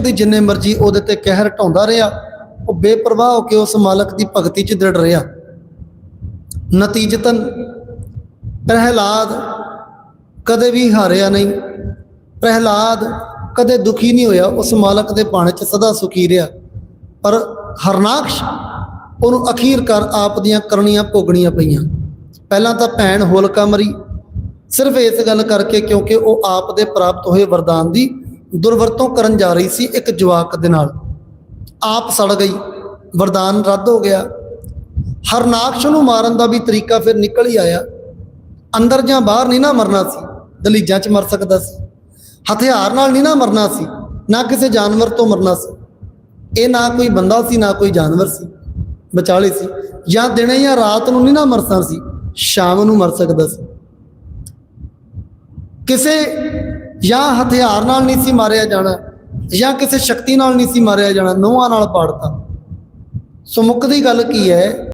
ਦੀ ਜਿੰਨੇ ਮਰਜ਼ੀ ਉਹਦੇ ਤੇ ਕਹਿਰ ਢਾਉਂਦਾ ਰਿਹਾ, ਉਹ ਬੇਪਰਵਾਹ ਹੋ ਕੇ ਉਸ ਮਾਲਕ ਦੀ ਭਗਤੀ 'ਚ ਦ੍ਰਿੜ ਰਿਹਾ। ਨਤੀਜਤਨ, ਪ੍ਰਹਿਲਾਦ ਕਦੇ ਵੀ ਹਾਰਿਆ ਨਹੀਂ। ਪ੍ਰਹਿਲਾਦ ਕਦੇ ਦੁਖੀ ਨਹੀਂ ਹੋਇਆ, ਉਸ ਮਾਲਕ ਦੇ ਬਾਣੇ 'ਚ ਸਦਾ ਸੁਖੀ ਰਿਹਾ। ਪਰ ਹਰਨਾਕਸ਼ ਉਹਨੂੰ ਅਖੀਰ ਕਰ ਆਪ ਦੀਆਂ ਕਰਨੀਆਂ ਭੋਗਣੀਆਂ ਪਈਆਂ। ਪਹਿਲਾਂ ਤਾਂ ਭੈਣ ਹੋਲਕਾ ਮਰੀ। ਸਿਰਫ ਇਸ ਗੱਲ ਕਰਕੇ ਕਿਉਂਕਿ ਉਹ ਆਪ ਦੇ ਪ੍ਰਾਪਤ ਹੋਏ ਵਰਦਾਨ ਦੀ ਦੁਰਵਰਤੋਂ ਕਰਨ ਜਾ ਰਹੀ ਸੀ ਇੱਕ ਜਵਾਕ ਦੇ ਨਾਲ। ਆਪ ਸੜ ਗਈ। ਵਰਦਾਨ ਰੱਦ ਹੋ ਗਿਆ। ਹਰਨਾਕਸ਼ ਨੂੰ ਮਾਰਨ ਦਾ ਵੀ ਤਰੀਕਾ ਫਿਰ ਨਿਕਲ ਹੀ ਆਇਆ। ਅੰਦਰ ਜਾਂ ਬਾਹਰ ਨਹੀਂ ਨਾ ਮਰਨਾ ਸੀ। ਦਲੀਜਾਂ 'ਚ ਮਰ ਸਕਦਾ ਸੀ। ਹਥਿਆਰ ਨਾਲ ਨਹੀਂ ਨਾ ਮਰਨਾ ਸੀ। ਨਾ ਕਿਸੇ ਜਾਨਵਰ ਤੋਂ ਮਰਨਾ ਸੀ। ਇਹ ਨਾ ਕੋਈ ਬੰਦਾ ਸੀ, ਨਾ ਕੋਈ ਜਾਨਵਰ ਸੀ। ਵਿਚਾਲੇ ਸੀ। ਜਾਂ ਦਿਨੇ ਜਾਂ ਰਾਤ ਨੂੰ ਨਹੀਂ ਨਾ ਮਰਨਾ ਸੀ। ਸ਼ਾਮ ਨੂੰ ਮਰ ਸਕਦਾ ਸੀ। ਕਿਸੇ ਜਾਂ ਹਥਿਆਰ ਨਾਲ ਨਹੀਂ ਸੀ ਮਾਰਿਆ ਜਾਣਾ, ਜਾਂ ਕਿਸੇ ਸ਼ਕਤੀ ਨਾਲ ਨਹੀਂ ਸੀ ਮਾਰਿਆ ਜਾਣਾ, ਨੋਹਾਂ ਨਾਲ ਪਾੜਤਾ। ਸੋ ਮੁੱਕਦੀ ਗੱਲ ਕੀ ਹੈ?